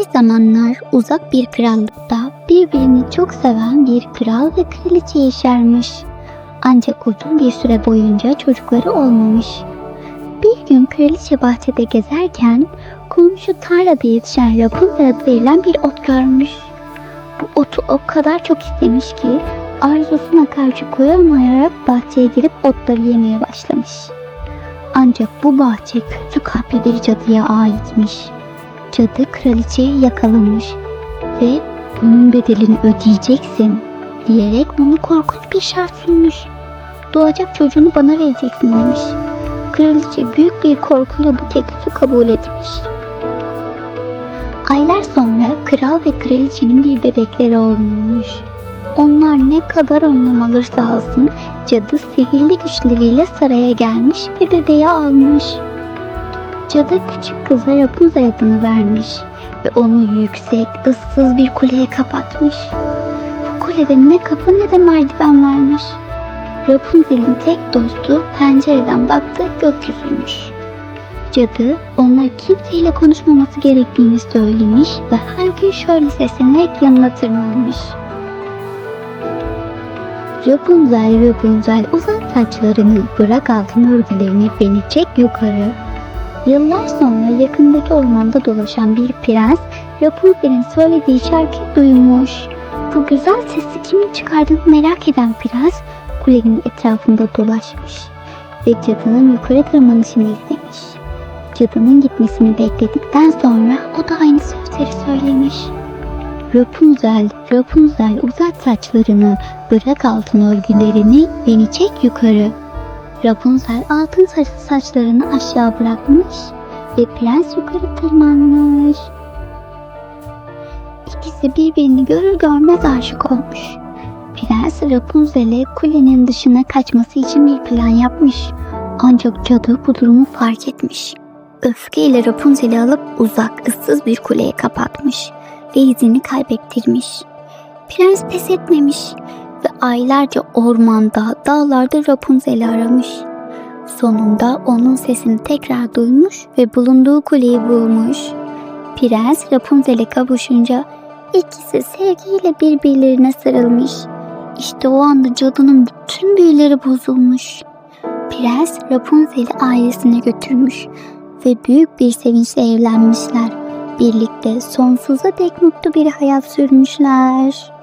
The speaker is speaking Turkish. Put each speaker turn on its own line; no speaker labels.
Bir zamanlar uzak bir krallıkta birbirini çok seven bir kral ve kraliçe yaşarmış. Ancak uzun bir süre boyunca çocukları olmamış. Bir gün kraliçe bahçede gezerken komşu tarlada yetişen Rapunzel adı verilen bir ot görmüş. Bu otu o kadar çok istemiş ki arzusuna karşı koyamayarak bahçeye girip otları yemeye başlamış. Ancak bu bahçe kötü kalpli bir cadıya aitmiş. Cadı kraliçeyi yakalamış ve bunun bedelini ödeyeceksin diyerek onu korkunç bir şart sunmuş. Doğacak çocuğunu bana vereceksin demiş. Kraliçe büyük bir korkuyla bu teklifi kabul etmiş. Aylar sonra kral ve kraliçenin bir bebekleri olmuş. Onlar ne kadar önlem alırsa alsın cadı sihirli güçleriyle saraya gelmiş ve bebeği almış. Cadı küçük kıza Rapunzel adını vermiş ve onu yüksek, ıssız bir kuleye kapatmış. Bu kulede ne kapı ne de merdiven varmış. Rapunzel'in tek dostu pencereden baktığı gökyüzüymüş. Cadı ona kimseyle konuşmaması gerektiğini söylemiş ve her gün şöyle seslenerek yanına tırmanmış. Rapunzel, Rapunzel uzat saçlarını, bırak altın örgülerini, beni çek yukarı. Yıllar sonra yakındaki ormanda dolaşan bir prens Rapunzel'in söylediği şarkıyı duymuş. Bu güzel sesi kimin çıkardığını merak eden prens kulenin etrafında dolaşmış ve cadının yukarı tırmanışını izlemiş. Cadının gitmesini bekledikten sonra o da aynı sözleri söylemiş. Rapunzel, Rapunzel uzat saçlarını, bırak altın örgülerini, beni çek yukarı. Rapunzel altın sarı saçlarını aşağı bırakmış ve prens yukarı tırmanmış. İkisi birbirini görür görmez aşık olmuş. Prens Rapunzel'e kulenin dışına kaçması için bir plan yapmış. Ancak cadı bu durumu fark etmiş. Öfkeyle Rapunzel'i alıp uzak, ıssız bir kuleye kapatmış ve izini kaybettirmiş. Prens pes etmemiş ve aylarca ormanda, dağlarda Rapunzel'i aramış. Sonunda onun sesini tekrar duymuş ve bulunduğu kuleyi bulmuş. Prens Rapunzel'e kavuşunca ikisi sevgiyle birbirlerine sarılmış. İşte o anda cadının bütün büyüleri bozulmuş. Prens Rapunzel'i ailesine götürmüş ve büyük bir sevinçle evlenmişler. Birlikte sonsuza dek mutlu bir hayat sürmüşler.